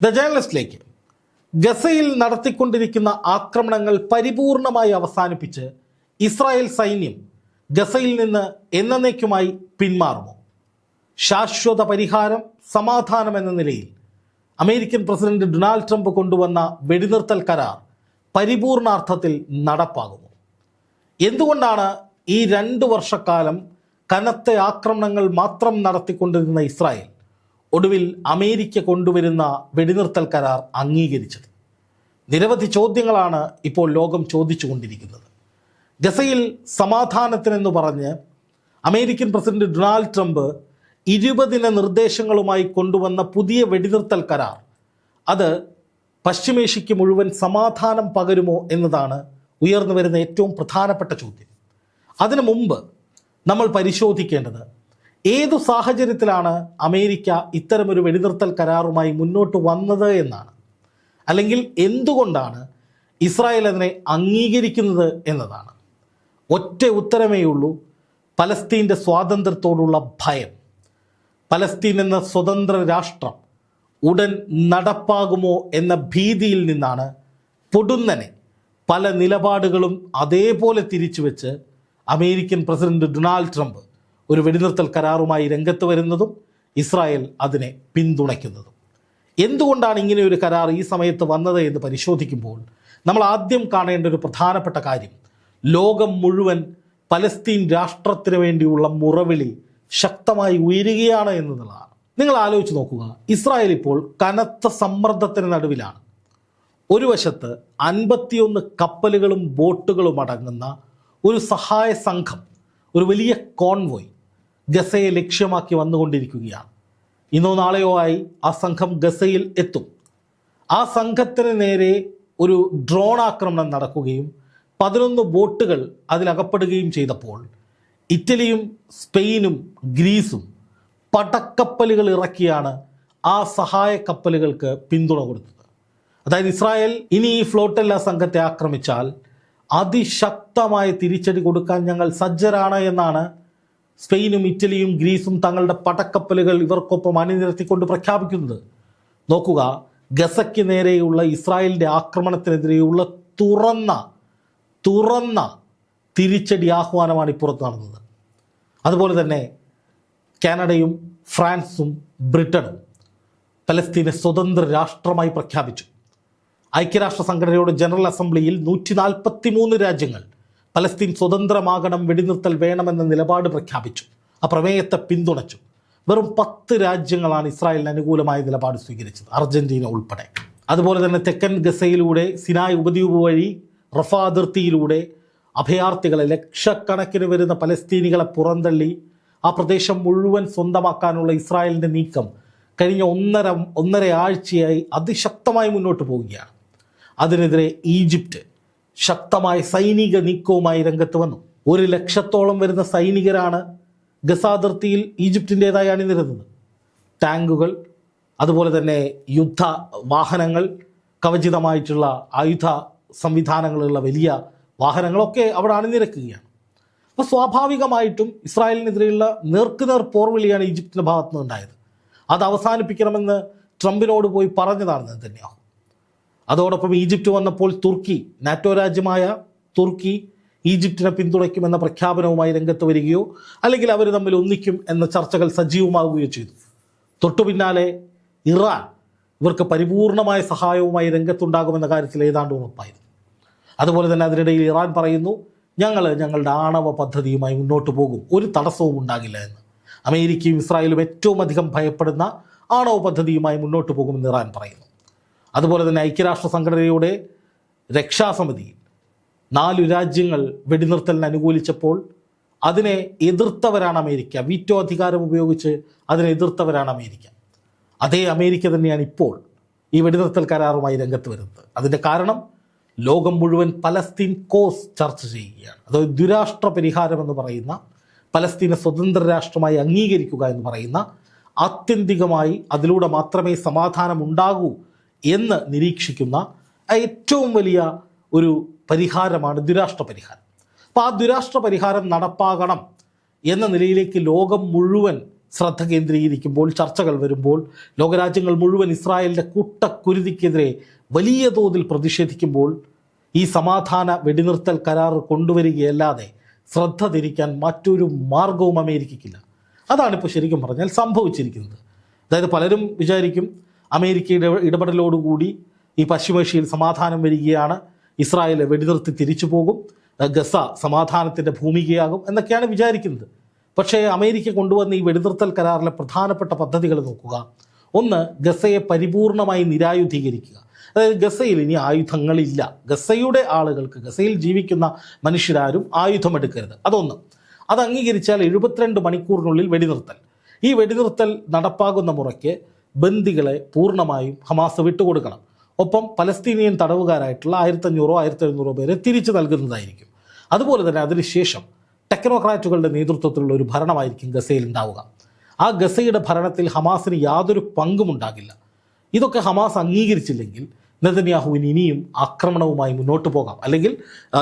The ജേർണലിസ്റ്റിലേക്ക് ഗസയിൽ നടത്തിക്കൊണ്ടിരിക്കുന്ന ആക്രമണങ്ങൾ പരിപൂർണമായി അവസാനിപ്പിച്ച് ഇസ്രായേൽ സൈന്യം ഗസയിൽ നിന്ന് എന്നേക്കുമായി പിന്മാറുമോ ശാശ്വത പരിഹാരം സമാധാനം എന്ന നിലയിൽ അമേരിക്കൻ പ്രസിഡന്റ് ഡൊണാൾഡ് ട്രംപ് കൊണ്ടുവന്ന വെടിനിർത്തൽ കരാർ പരിപൂർണാർത്ഥത്തിൽ നടപ്പാകുമോ എന്തുകൊണ്ടാണ് ഈ രണ്ട് വർഷക്കാലം കനത്ത ആക്രമണങ്ങൾ മാത്രം നടത്തിക്കൊണ്ടിരുന്ന ഇസ്രായേൽ? ഒടുവിൽ അമേരിക്ക കൊണ്ടുവരുന്ന വെടിനിർത്തൽ കരാർ അംഗീകരിച്ചത്. നിരവധി ചോദ്യങ്ങളാണ് ഇപ്പോൾ ലോകം ചോദിച്ചുകൊണ്ടിരിക്കുന്നത്. ഗസയിൽ സമാധാനത്തിനെന്ന് പറഞ്ഞ് അമേരിക്കൻ പ്രസിഡന്റ് ഡൊണാൾഡ് ട്രംപ് ഇരുപതിന നിർദ്ദേശങ്ങളുമായി കൊണ്ടുവന്ന പുതിയ വെടിനിർത്തൽ കരാർ. അത് പശ്ചിമേഷ്യയ്ക്ക് മുഴുവൻ സമാധാനം പകരുമോ എന്നതാണ് ഉയർന്നു വരുന്ന ഏറ്റവും പ്രധാനപ്പെട്ട ചോദ്യം. അതിനു മുമ്പ് നമ്മൾ പരിശോധിക്കേണ്ടത് ഏതു സാഹചര്യത്തിലാണ് അമേരിക്ക ഇത്തരമൊരു വെടിനിർത്തൽ കരാറുമായി മുന്നോട്ട് വന്നത് എന്നാണ്? അല്ലെങ്കിൽ എന്തുകൊണ്ടാണ് ഇസ്രായേൽ അതിനെ അംഗീകരിക്കുന്നത് എന്നതാണ്? ഒറ്റ ഉത്തരമേ ഉള്ളൂ പലസ്തീന്റെ സ്വാതന്ത്ര്യത്തോടുള്ള ഭയം. പലസ്തീൻ എന്ന സ്വതന്ത്ര രാഷ്ട്രം ഉടൻ നടപ്പാകുമോ എന്ന ഭീതിയിൽ നിന്നാണ് പൊടുന്നനെ പല നിലപാടുകളും അതേപോലെ തിരിച്ചു വെച്ച് അമേരിക്കൻ പ്രസിഡന്റ് ഡൊണാൾഡ് ട്രംപ് ഒരു വെടിനിർത്തൽ കരാറുമായി രംഗത്ത് വരുന്നതും ഇസ്രായേൽ അതിനെ പിന്തുണയ്ക്കുന്നതും. എന്തുകൊണ്ടാണ് ഇങ്ങനെ ഒരു കരാർ ഈ സമയത്ത് വന്നത് എന്ന് പരിശോധിക്കുമ്പോൾ നമ്മൾ ആദ്യം കാണേണ്ട ഒരു പ്രധാനപ്പെട്ട കാര്യം ലോകം മുഴുവൻ പലസ്തീൻ രാഷ്ട്രത്തിന് വേണ്ടിയുള്ള മുറവിളി ശക്തമായി ഉയരുകയാണ് എന്നുള്ളതാണ്. നിങ്ങൾ ആലോചിച്ച് നോക്കുക ഇസ്രായേൽ ഇപ്പോൾ കനത്ത സമ്മർദ്ദത്തിന് നടുവിലാണ്. ഒരു വശത്ത് അൻപത്തിയൊന്ന് കപ്പലുകളും ബോട്ടുകളും അടങ്ങുന്ന ഒരു സഹായ സംഘം ഒരു വലിയ കോൺവോയ് ഗസയെ ലക്ഷ്യമാക്കി വന്നുകൊണ്ടിരിക്കുകയാണ്. ഇന്നോ നാളെയോ ആയി ആ സംഘം ഗസയിൽ എത്തും. ആ സംഘത്തിന് നേരെ ഒരു ഡ്രോൺ ആക്രമണം നടക്കുകയും പതിനൊന്ന് ബോട്ടുകൾ അതിലകപ്പെടുകയും ചെയ്തപ്പോൾ ഇറ്റലിയും സ്പെയിനും ഗ്രീസും പടക്കപ്പലുകൾ ഇറക്കിയാണ് ആ സഹായ കപ്പലുകൾക്ക് പിന്തുണ കൊടുത്തത്. അതായത് ഇസ്രായേൽ ഇനി ഈ ഫ്ലോട്ടല്ല സംഘത്തെ ആക്രമിച്ചാൽ അതിശക്തമായ തിരിച്ചടി കൊടുക്കാൻ ഞങ്ങൾ സജ്ജരാണ് എന്നാണ് സ്പെയിനും ഇറ്റലിയും ഗ്രീസും തങ്ങളുടെ പടക്കപ്പലുകൾ ഇവർക്കൊപ്പം അണിനിരത്തിക്കൊണ്ട് പ്രഖ്യാപിക്കുന്നത്. നോക്കുക ഗസയ്ക്ക് നേരെയുള്ള ഇസ്രായേലിന്റെ ആക്രമണത്തിനെതിരെയുള്ള തുറന്ന തുറന്ന തിരിച്ചടി ആഹ്വാനമാണ് ഇപ്പുറത്ത് നടന്നത്. അതുപോലെ തന്നെ കാനഡയും ഫ്രാൻസും ബ്രിട്ടനും പലസ്തീനെ സ്വതന്ത്ര രാഷ്ട്രമായി പ്രഖ്യാപിച്ചു. ഐക്യരാഷ്ട്ര സംഘടനയുടെ ജനറൽ അസംബ്ലിയിൽ നൂറ്റി നാൽപ്പത്തി മൂന്ന് രാജ്യങ്ങൾ പലസ്തീൻ സ്വതന്ത്രമാകണം വെടിനിർത്തൽ വേണമെന്ന നിലപാട് പ്രഖ്യാപിച്ചു. ആ പ്രമേയത്തെ പിന്തുണച്ചു. വെറും പത്ത് രാജ്യങ്ങളാണ് ഇസ്രായേലിന് അനുകൂലമായ നിലപാട് സ്വീകരിച്ചത്. അർജന്റീന ഉൾപ്പെടെ. അതുപോലെ തന്നെ തെക്കൻ ഗസയിലൂടെ സിനായ് ഉപദ്വീപ് വഴി റഫ അതിർത്തിയിലൂടെ അഭയാർത്ഥികളെ ലക്ഷക്കണക്കിന് വരുന്ന പലസ്തീനികളെ പുറന്തള്ളി ആ പ്രദേശം മുഴുവൻ സ്വന്തമാക്കാനുള്ള ഇസ്രായേലിന്റെ നീക്കം കഴിഞ്ഞ ഒന്നര ഒന്നര ആഴ്ചയായി അതിശക്തമായി മുന്നോട്ട് പോവുകയാണ്. അതിനെതിരെ ഈജിപ്റ്റ് ശക്തമായ സൈനിക നീക്കവുമായി രംഗത്ത് വന്നു. ഒരു ലക്ഷത്തോളം വരുന്ന സൈനികരാണ് ഗസാതിർത്തിയിൽ ഈജിപ്തിന്റെതായി അണിനിരുന്നത്. ടാങ്കുകൾ അതുപോലെ തന്നെ യുദ്ധ വാഹനങ്ങൾ കവചിതമായിട്ടുള്ള ആയുധ സംവിധാനങ്ങളുള്ള വലിയ വാഹനങ്ങളൊക്കെ അവിടെ അണിനിരക്കുകയാണ്. അപ്പോൾ സ്വാഭാവികമായിട്ടും ഇസ്രായേലിനെതിരെയുള്ള നേർക്കുനേർ പോർവിളിയാണ് ഈജിപ്തിന്റെ ഭാഗത്തുനിന്ന് ഉണ്ടായത് അത് അവസാനിപ്പിക്കണമെന്ന് ട്രംപിനോട് പോയി പറഞ്ഞതാണ് നെതന്യാഹു അതോടൊപ്പം ഈജിപ്റ്റ് വന്നപ്പോൾ തുർക്കി നാറ്റോ രാജ്യമായ തുർക്കി ഈജിപ്തിനെ പിന്തുണയ്ക്കുമെന്ന പ്രഖ്യാപനവുമായി രംഗത്ത് വരികയോ അല്ലെങ്കിൽ അവർ തമ്മിൽ ഒന്നിക്കും എന്ന ചർച്ചകൾ സജീവമാവുകയോ ചെയ്തു. തൊട്ടു പിന്നാലെ ഇറാൻ ഇവർക്ക് പരിപൂർണമായ സഹായവുമായി രംഗത്തുണ്ടാകുമെന്ന കാര്യത്തിൽ ഏതാണ്ട് ഉറപ്പായിരുന്നു. അതുപോലെ തന്നെ അതിനിടയിൽ ഇറാൻ പറയുന്നു ഞങ്ങൾ ഞങ്ങളുടെ ആണവ പദ്ധതിയുമായി മുന്നോട്ട് പോകും. ഒരു തടസ്സവും ഉണ്ടാകില്ല എന്ന്. അമേരിക്കയും ഇസ്രായേലും ഏറ്റവും അധികം ഭയപ്പെടുന്ന ആണവ പദ്ധതിയുമായി മുന്നോട്ട് പോകുമെന്ന് ഇറാൻ പറയുന്നു. അതുപോലെ തന്നെ ഐക്യരാഷ്ട്ര സംഘടനയുടെ രക്ഷാസമിതിയിൽ നാലു രാജ്യങ്ങൾ വെടിനിർത്തലിന് അനുകൂലിച്ചപ്പോൾ അതിനെ എതിർത്തവരാണ് അമേരിക്ക. വീറ്റോ അധികാരം ഉപയോഗിച്ച് അതിനെ എതിർത്തവരാണ് അമേരിക്ക. അതേ അമേരിക്ക തന്നെയാണ് ഇപ്പോൾ ഈ വെടിനിർത്തൽ കരാറുമായി രംഗത്ത് വരുന്നത്. അതിന്റെ കാരണം ലോകം മുഴുവൻ പലസ്തീൻ കോസ് ചർച്ച ചെയ്യുകയാണ്. അതായത് ദുരാഷ്ട്ര പരിഹാരം എന്ന് പറയുന്ന പലസ്തീനെ സ്വതന്ത്ര രാഷ്ട്രമായി അംഗീകരിക്കുക എന്ന് പറയുന്ന ആത്യന്തികമായി അതിലൂടെ മാത്രമേ സമാധാനം ഉണ്ടാകൂ എന്ന് നിരീക്ഷിക്കുന്ന ഏറ്റവും വലിയ ഒരു പരിഹാരമാണ് ദുരാഷ്ട്ര പരിഹാരം. അപ്പോൾ ആ ദുരാഷ്ട്ര പരിഹാരം നടപ്പാകണം എന്ന നിലയിലേക്ക് ലോകം മുഴുവൻ ശ്രദ്ധ കേന്ദ്രീകരിക്കുമ്പോൾ ചർച്ചകൾ വരുമ്പോൾ ലോകരാജ്യങ്ങൾ മുഴുവൻ ഇസ്രായേലിന്റെ കൂട്ടക്കുരുതിക്കെതിരെ വലിയ തോതിൽ പ്രതിഷേധിക്കുമ്പോൾ ഈ സമാധാന വെടിനിർത്തൽ കരാർ കൊണ്ടുവരികയല്ലാതെ ശ്രദ്ധ തിരിക്കാൻ മറ്റൊരു മാർഗവും അമേരിക്കയ്ക്കില്ല. അതാണിപ്പോൾ ശരിക്കും പറഞ്ഞാൽ സംഭവിച്ചിരിക്കുന്നത്. അതായത് പലരും വിചാരിക്കും അമേരിക്കയുടെ ഇടപെടലോടുകൂടി ഈ പശ്ചിമേഷ്യയിൽ സമാധാനം വരികയാണ്. ഇസ്രായേൽ വെടിനിർത്തി തിരിച്ചു പോകും. ഗസ സമാധാനത്തിന്റെ ഭൂമികയാകും എന്നൊക്കെയാണ് വിചാരിക്കുന്നത്. പക്ഷേ അമേരിക്ക കൊണ്ടുവന്ന ഈ വെടിനിർത്തൽ കരാറിലെ പ്രധാനപ്പെട്ട പദ്ധതികൾ നോക്കുക. ഒന്ന് ഗസയെ പരിപൂർണമായി നിരായുധീകരിക്കുക. അതായത് ഗസയിൽ ഇനി ആയുധങ്ങളില്ല. ഗസയുടെ ആളുകൾക്ക് ഗസയിൽ ജീവിക്കുന്ന മനുഷ്യരാരും ആയുധമെടുക്കരുത്. അതൊന്ന്. അത് അംഗീകരിച്ചാൽ എഴുപത്തിരണ്ട് മണിക്കൂറിനുള്ളിൽ വെടിനിർത്തൽ. ഈ വെടിനിർത്തൽ നടപ്പാകുന്ന മുറയ്ക്ക് ബന്ദികളെ പൂർണമായും ഹമാസ് വിട്ടുകൊടുക്കണം. ഒപ്പം പലസ്തീനിയൻ തടവുകാരായിട്ടുള്ള ആയിരത്തഞ്ഞൂറോ ആയിരത്തി എഴുന്നൂറോ പേരെ തിരിച്ചു നൽകുന്നതായിരിക്കും. അതുപോലെ തന്നെ അതിനുശേഷം ടെക്നോക്രാറ്റുകളുടെ നേതൃത്വത്തിലുള്ള ഒരു ഭരണമായിരിക്കും ഗസയിൽ ഉണ്ടാവുക. ആ ഗസയുടെ ഭരണത്തിൽ ഹമാസിന് യാതൊരു പങ്കും ഉണ്ടാകില്ല. ഇതൊക്കെ ഹമാസ് അംഗീകരിച്ചില്ലെങ്കിൽ നെതന്യാഹുവിന് ഇനിയും ആക്രമണവുമായി മുന്നോട്ട് പോകാം. അല്ലെങ്കിൽ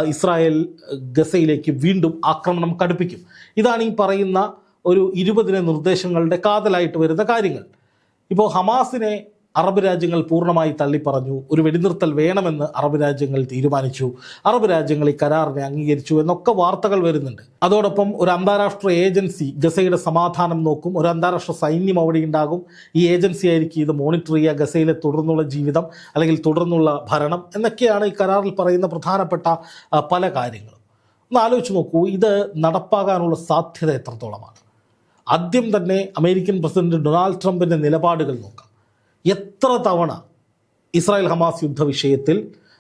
ഇസ്രായേൽ ഗസയിലേക്ക് വീണ്ടും ആക്രമണം കടുപ്പിക്കും. ഇതാണ് ഈ പറയുന്ന ഒരു ഇരുപതിന് നിർദ്ദേശങ്ങളുടെ കാതലായിട്ട് വരുന്ന കാര്യങ്ങൾ. ഇപ്പോൾ ഹമാസിനെ അറബ് രാജ്യങ്ങൾ പൂർണമായി തള്ളിപ്പറഞ്ഞു. ഒരു വെടിനിർത്തൽ വേണമെന്ന് അറബ് രാജ്യങ്ങൾ തീരുമാനിച്ചു. അറബ് രാജ്യങ്ങൾ ഈ കരാറിനെ അംഗീകരിച്ചു എന്നൊക്കെ വാർത്തകൾ വരുന്നുണ്ട്. അതോടൊപ്പം ഒരു അന്താരാഷ്ട്ര ഏജൻസി ഗസയുടെ സമാധാനം നോക്കും. ഒരു അന്താരാഷ്ട്ര സൈന്യം അവിടെ ഉണ്ടാകും ഈ ഏജൻസി ആയിരിക്കും ഇത് മോണിറ്റർ ചെയ്യുക. ഗസയിലെ തുടർന്നുള്ള ജീവിതം അല്ലെങ്കിൽ തുടർന്നുള്ള ഭരണം എന്നൊക്കെയാണ് ഈ കരാറിൽ പറയുന്ന പ്രധാനപ്പെട്ട പല കാര്യങ്ങളും. ഒന്ന് ആലോചിച്ച് നോക്കൂ. ഇത് നടപ്പാകാനുള്ള സാധ്യത എത്രത്തോളമാണ്? ആദ്യം തന്നെ അമേരിക്കൻ പ്രസിഡന്റ് ഡൊണാൾഡ് ട്രംപിന്റെ നിലപാടുകൾ നോക്കാം. എത്ര തവണ ഇസ്രായേൽ ഹമാസ് യുദ്ധ വിഷയത്തിൽ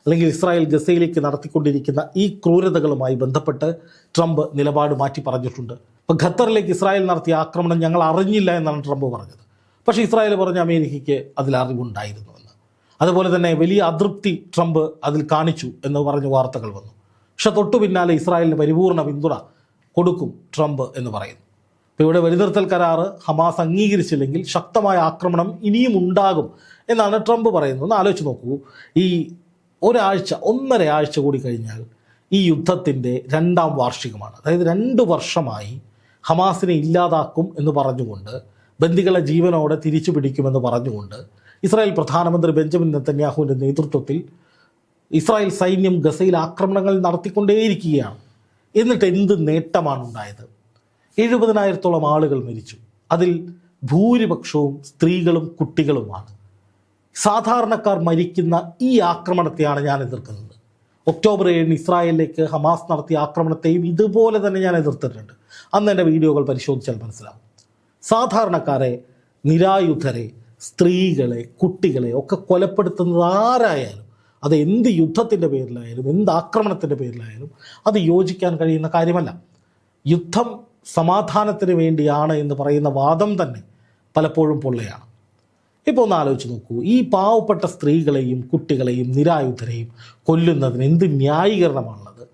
അല്ലെങ്കിൽ ഇസ്രായേൽ ഗസയിലേക്ക് നടത്തിക്കൊണ്ടിരിക്കുന്ന ഈ ക്രൂരതകളുമായി ബന്ധപ്പെട്ട് ട്രംപ് നിലപാട് മാറ്റി പറഞ്ഞിട്ടുണ്ട്. ഇപ്പോൾ ഖത്തറിലേക്ക് ഇസ്രായേൽ നടത്തിയ ആക്രമണം ഞങ്ങൾ അറിഞ്ഞില്ല എന്നാണ് ട്രംപ് പറഞ്ഞത്. പക്ഷേ ഇസ്രായേൽ പറഞ്ഞ അമേരിക്കയ്ക്ക് അതിൽ അറിവുണ്ടായിരുന്നു എന്ന്. അതുപോലെ തന്നെ വലിയ അതൃപ്തി ട്രംപ് അതിൽ കാണിച്ചു എന്ന് പറഞ്ഞ വാർത്തകൾ വന്നു. പക്ഷെ തൊട്ടു പിന്നാലെ ഇസ്രായേലിന് പരിപൂർണ പിന്തുണ കൊടുക്കും ട്രംപ് എന്ന് പറയുന്നു. ഇപ്പോൾ ഇവിടെ വെടിനിർത്തൽ കരാറ് ഹമാസ് അംഗീകരിച്ചില്ലെങ്കിൽ ശക്തമായ ആക്രമണം ഇനിയും ഉണ്ടാകും എന്നാണ് ട്രംപ് പറയുന്നത്. ഒന്ന് ആലോചിച്ച് നോക്കൂ. ഈ ഒരാഴ്ച ഒന്നര ആഴ്ച കൂടി കഴിഞ്ഞാൽ ഈ യുദ്ധത്തിന്റെ രണ്ടാം വാർഷികമാണ്. അതായത് രണ്ട് വർഷമായി ഹമാസിനെ ഇല്ലാതാക്കും എന്ന് പറഞ്ഞുകൊണ്ട് ബന്ദികളെ ജീവനോടെ തിരിച്ചു പിടിക്കുമെന്ന് പറഞ്ഞുകൊണ്ട് ഇസ്രായേൽ പ്രധാനമന്ത്രി ബെഞ്ചമിൻ നെത്തന്യാഹുവിന്റെ നേതൃത്വത്തിൽ ഇസ്രായേൽ സൈന്യം ഗസയിൽ ആക്രമണങ്ങൾ നടത്തിക്കൊണ്ടേയിരിക്കുകയാണ്. എന്നിട്ട് എന്ത് നേട്ടമാണ് ഉണ്ടായത് എഴുപതിനായിരത്തോളം ആളുകൾ മരിച്ചു. അതിൽ ഭൂരിപക്ഷവും സ്ത്രീകളും കുട്ടികളുമാണ്. സാധാരണക്കാർ മരിക്കുന്ന ഈ ആക്രമണത്തെയാണ് ഞാൻ എതിർക്കുന്നത്. ഒക്ടോബർ ഏഴിന് ഇസ്രായേലിലേക്ക് ഹമാസ് നടത്തിയ ആക്രമണത്തെയും ഇതുപോലെ തന്നെ ഞാൻ എതിർത്തിട്ടുണ്ട്. അന്ന് എന്റെ വീഡിയോകൾ പരിശോധിച്ചാൽ മനസ്സിലാവും. സാധാരണക്കാരെ നിരായുധരെ സ്ത്രീകളെ കുട്ടികളെ ഒക്കെ കൊലപ്പെടുത്തുന്നത് ആരായാലും അത് എന്ത് യുദ്ധത്തിന്റെ പേരിലായാലും എന്ത് ആക്രമണത്തിന്റെ പേരിലായാലും അത് യോജിക്കാൻ കഴിയുന്ന കാര്യമല്ല. യുദ്ധം സമാധാനത്തിന് വേണ്ടിയാണ് എന്ന് പറയുന്ന വാദം തന്നെ പലപ്പോഴും പൊള്ളയാണ്. ഇപ്പോൾ ഒന്ന് ആലോചിച്ച് നോക്കൂ. ഈ പാവപ്പെട്ട സ്ത്രീകളെയും കുട്ടികളെയും നിരായുധരെയും കൊല്ലുന്നതിന് എന്ത് ന്യായീകരണമാണുള്ളത്?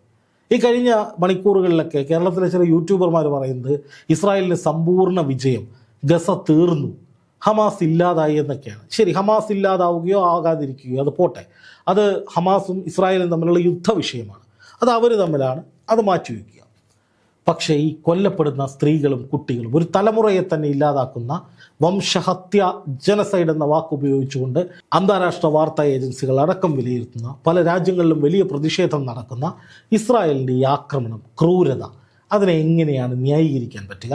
ഈ കഴിഞ്ഞ മണിക്കൂറുകളിലൊക്കെ കേരളത്തിലെ ചില യൂട്യൂബർമാർ പറയുന്നത് ഇസ്രായേലിന് സമ്പൂർണ വിജയം ഗസ തീർന്നു ഹമാസ് ഇല്ലാതായി എന്നൊക്കെയാണ്. ശരി ഹമാസ് ഇല്ലാതാവുകയോ ആകാതിരിക്കുകയോ അത് പോട്ടെ. അത് ഹമാസും ഇസ്രായേലും തമ്മിലുള്ള യുദ്ധ വിഷയമാണ്. അത് അവർ തമ്മിലാണ്. അത് മാറ്റിവെക്കുക പക്ഷേ ഈ കൊല്ലപ്പെടുന്ന സ്ത്രീകളും കുട്ടികളും ഒരു തലമുറയെ തന്നെ ഇല്ലാതാക്കുന്ന വംശഹത്യ ജനസൈഡ് എന്ന വാക്ക് ഉപയോഗിച്ചുകൊണ്ട് അന്താരാഷ്ട്ര വാർത്താ ഏജൻസികൾ അടക്കം വിലയിരുത്തുന്ന പല രാജ്യങ്ങളിലും വലിയ പ്രതിഷേധം നടക്കുന്ന ഇസ്രായേലിന്റെ ഈ ആക്രമണം ക്രൂരത അതിനെ എങ്ങനെയാണ് ന്യായീകരിക്കാൻ പറ്റുക?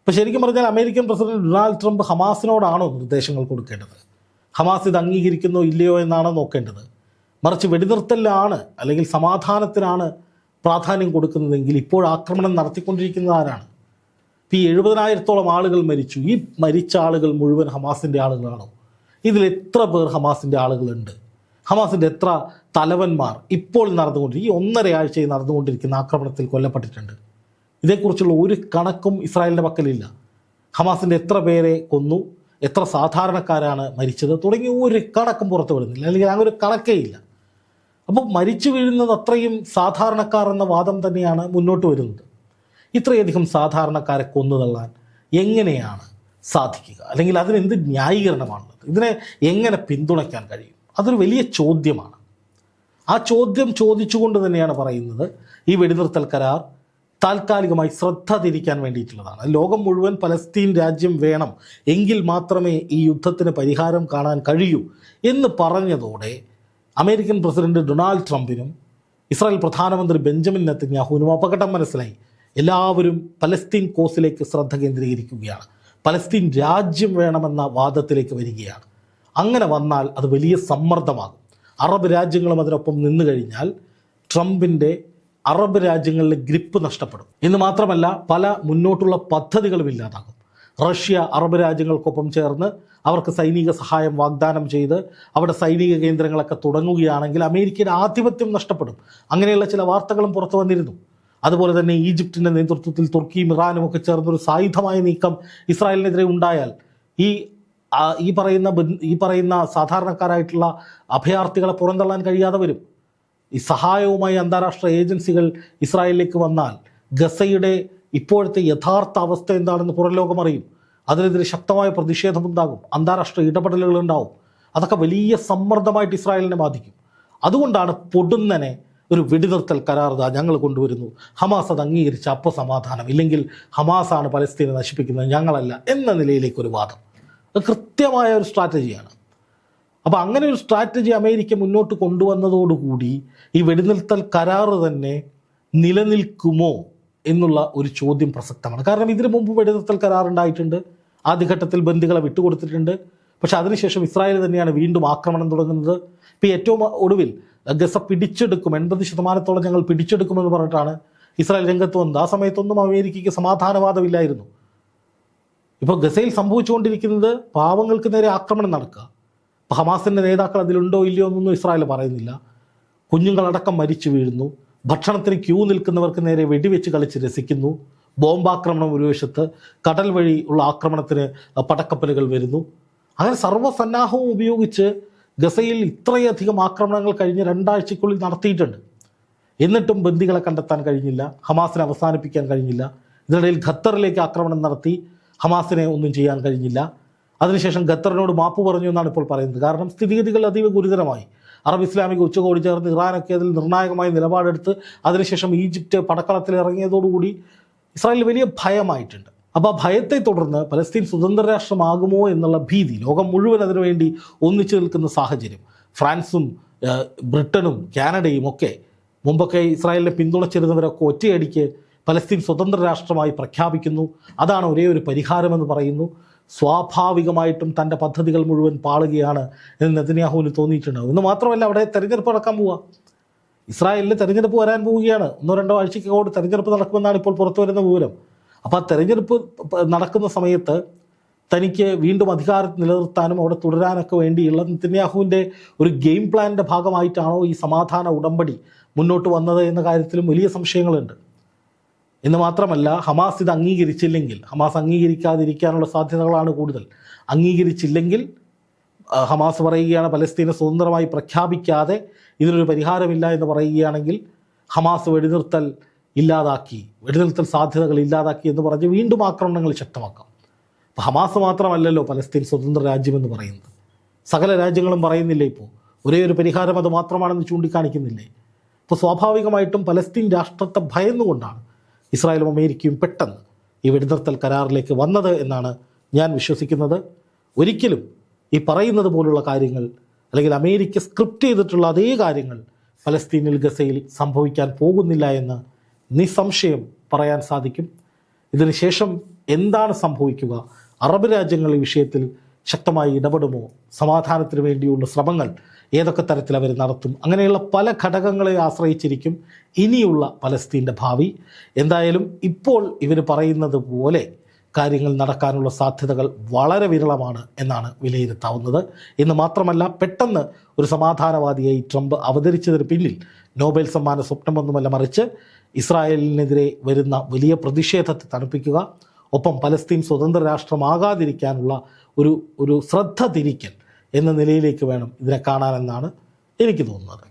ഇപ്പം ശരിക്കും പറഞ്ഞാൽ അമേരിക്കൻ പ്രസിഡന്റ് ഡൊണാൾഡ് ട്രംപ് ഹമാസിനോടാണോ നിർദ്ദേശങ്ങൾ കൊടുക്കേണ്ടത്? ഹമാസ് ഇത് അംഗീകരിക്കുന്നോ ഇല്ലയോ എന്നാണോ നോക്കേണ്ടത്? മറിച്ച് വെടിനിർത്തലിലാണ് അല്ലെങ്കിൽ സമാധാനത്തിനാണ് പ്രാധാന്യം കൊടുക്കുന്നതെങ്കിൽ ഇപ്പോൾ ആക്രമണം നടത്തിക്കൊണ്ടിരിക്കുന്ന ആരാണ്? ഈ എഴുപതിനായിരത്തോളം ആളുകൾ മരിച്ചു. ഈ മരിച്ച ആളുകൾ മുഴുവൻ ഹമാസിന്റെ ആളുകളാണോ? ഇതിൽ എത്ര പേർ ഹമാസിന്റെ ആളുകളുണ്ട്? ഹമാസിന്റെ എത്ര തലവന്മാർ ഇപ്പോൾ നടന്നുകൊണ്ടിരിക്കും ഈ ഒന്നരയാഴ്ചയിൽ നടന്നുകൊണ്ടിരിക്കുന്ന ആക്രമണത്തിൽ കൊല്ലപ്പെട്ടിട്ടുണ്ട്. ഇതേക്കുറിച്ചുള്ള ഒരു കണക്കും ഇസ്രായേലിന്റെ പക്കലില്ല. ഹമാസിന്റെ എത്ര പേരെ കൊന്നു? എത്ര സാധാരണക്കാരാണ് മരിച്ചത്? തുടങ്ങിയ ഒരു കണക്കും പുറത്തു വിടുന്നില്ല അല്ലെങ്കിൽ അങ്ങനെ ഒരു കണക്കേ ഇല്ല. അപ്പോൾ മരിച്ചു വീഴുന്നത് അത്രയും സാധാരണക്കാർ എന്ന വാദം തന്നെയാണ് മുന്നോട്ട് വരുന്നത്. ഇത്രയധികം സാധാരണക്കാരെ കൊന്നു തള്ളാൻ എങ്ങനെയാണ് സാധിക്കുക? അല്ലെങ്കിൽ അതിനെന്ത് ന്യായീകരണമാണുള്ളത്? ഇതിനെ എങ്ങനെ പിന്തുണയ്ക്കാൻ കഴിയും? അതൊരു വലിയ ചോദ്യമാണ്. ആ ചോദ്യം ചോദിച്ചുകൊണ്ട് തന്നെയാണ് പറയുന്നത് ഈ വെടിനിർത്തൽ കരാർ താൽക്കാലികമായി ശ്രദ്ധ തിരിക്കാൻ വേണ്ടിയിട്ടുള്ളതാണ്. ലോകം മുഴുവൻ പലസ്തീൻ രാജ്യം വേണം എങ്കിൽ മാത്രമേ ഈ യുദ്ധത്തിന് പരിഹാരം കാണാൻ കഴിയൂ എന്ന് പറഞ്ഞതോടെ അമേരിക്കൻ പ്രസിഡന്റ് ഡൊണാൾഡ് ട്രംപിനും ഇസ്രായേൽ പ്രധാനമന്ത്രി ബെഞ്ചമിൻ നെത്തന്യാഹുവിനും അപകടം മനസ്സിലായി. എല്ലാവരും പലസ്തീൻ കോസിലേക്ക് ശ്രദ്ധ കേന്ദ്രീകരിക്കുകയാണ്. പലസ്തീൻ രാജ്യം വേണമെന്ന വാദത്തിലേക്ക് വരികയാണ്. അങ്ങനെ വന്നാൽ അത് വലിയ സമ്മർദ്ദമാകും. അറബ് രാജ്യങ്ങളും അതിനൊപ്പം നിന്നു കഴിഞ്ഞാൽ ട്രംപിന്റെ അറബ് രാജ്യങ്ങളിലെ ഗ്രിപ്പ് നഷ്ടപ്പെടും. എന്ന് മാത്രമല്ല പല മുന്നോട്ടുള്ള പദ്ധതികളും ഇല്ലാതാകും. റഷ്യ അറബ് രാജ്യങ്ങൾക്കൊപ്പം ചേർന്ന് അവർക്ക് സൈനിക സഹായം വാഗ്ദാനം ചെയ്ത് അവിടെ സൈനിക കേന്ദ്രങ്ങളൊക്കെ തുടങ്ങുകയാണെങ്കിൽ അമേരിക്കയുടെ ആധിപത്യം നഷ്ടപ്പെടും. അങ്ങനെയുള്ള ചില വാർത്തകളും പുറത്തു വന്നിരുന്നു. അതുപോലെ തന്നെ ഈജിപ്തിന്റെ നേതൃത്വത്തിൽ തുർക്കിയും ഇറാനും ഒക്കെ ചേർന്നൊരു സായുധമായ നീക്കം ഇസ്രായേലിനെതിരെ ഉണ്ടായാൽ ഈ ഈ പറയുന്ന ഈ പറയുന്ന സാധാരണക്കാരായിട്ടുള്ള അഭയാർത്ഥികളെ പുറന്തള്ളാൻ കഴിയാതെ വരും. ഈ സഹായവുമായി അന്താരാഷ്ട്ര ഏജൻസികൾ ഇസ്രായേലിലേക്ക് വന്നാൽ ഗസയുടെ ഇപ്പോഴത്തെ യഥാർത്ഥ അവസ്ഥ എന്താണെന്ന് പുറം ലോകം അറിയും. അതിനെതിരെ ശക്തമായ പ്രതിഷേധമുണ്ടാകും അന്താരാഷ്ട്ര ഇടപെടലുകൾ ഉണ്ടാവും. അതൊക്കെ വലിയ സമ്മർദ്ദമായിട്ട് ഇസ്രായേലിനെ ബാധിക്കും. അതുകൊണ്ടാണ് പൊടുന്നനെ ഒരു വെടിനിർത്തൽ കരാർ ഞങ്ങൾ കൊണ്ടുവരുന്നു. ഹമാസ് അത് അംഗീകരിച്ച അപ്പോൾ സമാധാനം. ഇല്ലെങ്കിൽ ഹമാസാണ് പലസ്തീനെ നശിപ്പിക്കുന്നത് ഞങ്ങളല്ല എന്ന നിലയിലേക്ക് ഒരു വാദം. അത് കൃത്യമായ ഒരു സ്ട്രാറ്റജിയാണ്. അപ്പോൾ അങ്ങനെ ഒരു സ്ട്രാറ്റജി അമേരിക്ക മുന്നോട്ട് കൊണ്ടുവന്നതോടുകൂടി ഈ വെടിനിർത്തൽ കരാറ് തന്നെ നിലനിൽക്കുമോ എന്നുള്ള ഒരു ചോദ്യം പ്രസക്തമാണ്. കാരണം ഇതിനു മുമ്പ് വെടിനിർത്തൽ കരാറുണ്ടായിട്ടുണ്ട് ആദ്യഘട്ടത്തിൽ ബന്ദികളെ വിട്ടുകൊടുത്തിട്ടുണ്ട്. പക്ഷെ അതിനുശേഷം ഇസ്രായേൽ തന്നെയാണ് വീണ്ടും ആക്രമണം തുടങ്ങുന്നത്. ഇപ്പോൾ ഏറ്റവും ഒടുവിൽ ഗസ പിടിച്ചെടുക്കും. എൺപത് ശതമാനത്തോളം ഞങ്ങൾ പിടിച്ചെടുക്കുമെന്ന് പറഞ്ഞിട്ടാണ് ഇസ്രായേൽ രംഗത്ത് വന്നത്. ആ സമയത്തൊന്നും അമേരിക്കയ്ക്ക് സമാധാനവാദമില്ലായിരുന്നു. ഇപ്പോൾ ഗസയിൽ സംഭവിച്ചുകൊണ്ടിരിക്കുന്നത് പാവങ്ങൾക്ക് നേരെ ആക്രമണം നടക്കുക. ഹമാസിന്റെ നേതാക്കൾ അതിലുണ്ടോ ഇല്ലയോ എന്നൊന്നും ഇസ്രായേൽ പറയുന്നില്ല. കുഞ്ഞുങ്ങളടക്കം മരിച്ചു വീഴുന്നു. ഭക്ഷണത്തിന് ക്യൂ നിൽക്കുന്നവർക്ക് നേരെ വെടിവെച്ച് കളിച്ച് രസിക്കുന്നു. ബോംബാക്രമണം ഒരു വശത്ത് കടൽ വഴി ഉള്ള ആക്രമണത്തിന് പടക്കപ്പലുകൾ വരുന്നു. അങ്ങനെ സർവസന്നാഹവും ഉപയോഗിച്ച് ഗസയിൽ ഇത്രയധികം ആക്രമണങ്ങൾ കഴിഞ്ഞ് രണ്ടാഴ്ചയ്ക്കുള്ളിൽ നടത്തിയിട്ടുണ്ട്. എന്നിട്ടും ബന്ദികളെ കണ്ടെത്താൻ കഴിഞ്ഞില്ല. ഹമാസിനെ അവസാനിപ്പിക്കാൻ കഴിഞ്ഞില്ല. ഇതിനിടയിൽ ഖത്തറിലേക്ക് ആക്രമണം നടത്തി ഹമാസിനെ ഒന്നും ചെയ്യാൻ കഴിഞ്ഞില്ല. അതിനുശേഷം ഖത്തറിനോട് മാപ്പ് പറഞ്ഞു എന്നാണ് ഇപ്പോൾ പറയുന്നത്. കാരണം സ്ഥിതിഗതികൾ അതീവ ഗുരുതരമായി. അറബ് ഇസ്ലാമിക ഉച്ചകോടി ചേർന്ന് ഇറാനൊക്കെ അതിൽ നിർണായകമായ നിലപാടെടുത്ത് അതിനുശേഷം ഈജിപ്റ്റ് പടക്കളത്തിൽ ഇറങ്ങിയതോടുകൂടി ഇസ്രായേലിൽ വലിയ ഭയമായിട്ടുണ്ട്. അപ്പോൾ ഭയത്തെ തുടർന്ന് പലസ്തീൻ സ്വതന്ത്ര രാഷ്ട്രമാകുമോ എന്നുള്ള ഭീതി ലോകം മുഴുവൻ അതിനുവേണ്ടി ഒന്നിച്ചു നിൽക്കുന്ന സാഹചര്യം. ഫ്രാൻസും ബ്രിട്ടനും കാനഡയും ഒക്കെ മുമ്പൊക്കെ ഇസ്രായേലിനെ പിന്തുണച്ചിരുന്നവരൊക്കെ ഒറ്റയടിക്ക് പലസ്തീൻ സ്വതന്ത്ര രാഷ്ട്രമായി പ്രഖ്യാപിക്കുന്നു. അതാണ് ഒരേ ഒരു പരിഹാരമെന്ന് പറയുന്നു. സ്വാഭാവികമായിട്ടും തന്റെ പദ്ധതികൾ മുഴുവൻ പാളുകയാണ് എന്ന് നെതന്യാഹുവിന് തോന്നിയിട്ടുണ്ട്. എന്ന് മാത്രമല്ല അവിടെ തെരഞ്ഞെടുപ്പ് നടക്കാൻ പോവുക ഇസ്രായേലിൽ തെരഞ്ഞെടുപ്പ് വരാൻ പോവുകയാണ്. ഒന്നോ രണ്ടോ ആഴ്ചക്കോട് തെരഞ്ഞെടുപ്പ് നടക്കുമെന്നാണ് ഇപ്പോൾ പുറത്തു വരുന്ന വിവരം. അപ്പോൾ ആ തെരഞ്ഞെടുപ്പ് നടക്കുന്ന സമയത്ത് തനിക്ക് വീണ്ടും അധികാരത്തിൽ നിലനിർത്താനും അവിടെ തുടരാനൊക്കെ വേണ്ടിയുള്ള നെതന്യാഹുവിന്റെ ഒരു ഗെയിം പ്ലാനിന്റെ ഭാഗമായിട്ടാണോ ഈ സമാധാന ഉടമ്പടി മുന്നോട്ട് വന്നത് എന്ന കാര്യത്തിലും വലിയ സംശയങ്ങളുണ്ട്. എന്ന് മാത്രമല്ല ഹമാസ് ഇത് അംഗീകരിച്ചില്ലെങ്കിൽ ഹമാസ് അംഗീകരിക്കാതിരിക്കാനുള്ള സാധ്യതകളാണ് കൂടുതൽ. അംഗീകരിച്ചില്ലെങ്കിൽ ഹമാസ് പറയുകയാണ് പലസ്തീനെ സ്വതന്ത്രമായി പ്രഖ്യാപിക്കാതെ ഇതിനൊരു പരിഹാരമില്ല എന്ന് പറയുകയാണെങ്കിൽ ഹമാസ് വെടിനിർത്തൽ ഇല്ലാതാക്കി വെടിനിർത്തൽ സാധ്യതകൾ ഇല്ലാതാക്കി എന്ന് പറഞ്ഞ് വീണ്ടും ആക്രമണങ്ങൾ ശക്തമാക്കാം. അപ്പോൾ ഹമാസ് മാത്രമല്ലല്ലോ പലസ്തീൻ സ്വതന്ത്ര രാജ്യമെന്ന് പറയുന്നത്. സകല രാജ്യങ്ങളും പറയുന്നില്ലേ ഇപ്പോൾ ഒരേ ഒരു പരിഹാരം അത് മാത്രമാണെന്ന് ചൂണ്ടിക്കാണിക്കുന്നില്ലേ? അപ്പോൾ സ്വാഭാവികമായിട്ടും പലസ്തീൻ രാഷ്ട്രത്തെ ഭയന്നുകൊണ്ടാണ് ഇസ്രായേലും അമേരിക്കയും പെട്ടെന്ന് ഈ വെടിനിർത്തൽ കരാറിലേക്ക് വന്നത് എന്നാണ് ഞാൻ വിശ്വസിക്കുന്നത്. ഒരിക്കലും ഈ പറയുന്നത് പോലുള്ള കാര്യങ്ങൾ അല്ലെങ്കിൽ അമേരിക്ക സ്ക്രിപ്റ്റ് ചെയ്തിട്ടുള്ള അതേ കാര്യങ്ങൾ പലസ്തീനിൽ ഗസയിൽ സംഭവിക്കാൻ പോകുന്നില്ല എന്ന് നിസ്സംശയം പറയാൻ സാധിക്കും. ഇതിനുശേഷം എന്താണ് സംഭവിക്കുക? അറബ് രാജ്യങ്ങൾ ഈ വിഷയത്തിൽ ശക്തമായി ഇടപെടുമോ? സമാധാനത്തിന് വേണ്ടിയുള്ള ശ്രമങ്ങൾ ഏതൊക്കെ തരത്തിൽ അവർ നടത്തും? അങ്ങനെയുള്ള പല ഘടകങ്ങളെ ആശ്രയിച്ചിരിക്കും ഇനിയുള്ള പലസ്തീന്റെ ഭാവി. എന്തായാലും ഇപ്പോൾ ഇവർ പറയുന്നത് പോലെ കാര്യങ്ങൾ നടക്കാനുള്ള സാധ്യതകൾ വളരെ വിരളമാണ് എന്നാണ് വിലയിരുത്താവുന്നത്. എന്ന് മാത്രമല്ല പെട്ടെന്ന് ഒരു സമാധാനവാദിയായി ട്രംപ് അവതരിച്ചതിന് പിന്നിൽ നോബൽ സമ്മാന സ്വപ്നമൊന്നുമല്ല മറിച്ച് ഇസ്രായേലിനെതിരെ വരുന്ന വലിയ പ്രതിഷേധത്തെ തണുപ്പിക്കുക ഒപ്പം പലസ്തീൻ സ്വതന്ത്ര രാഷ്ട്രമാകാതിരിക്കാനുള്ള ഒരു ഒരു ശ്രദ്ധ തിരിക്കൽ എന്ന നിലയിലേക്ക് വേണം ഇതിനെ കാണാനെന്നാണ് എനിക്ക് തോന്നുന്നത്.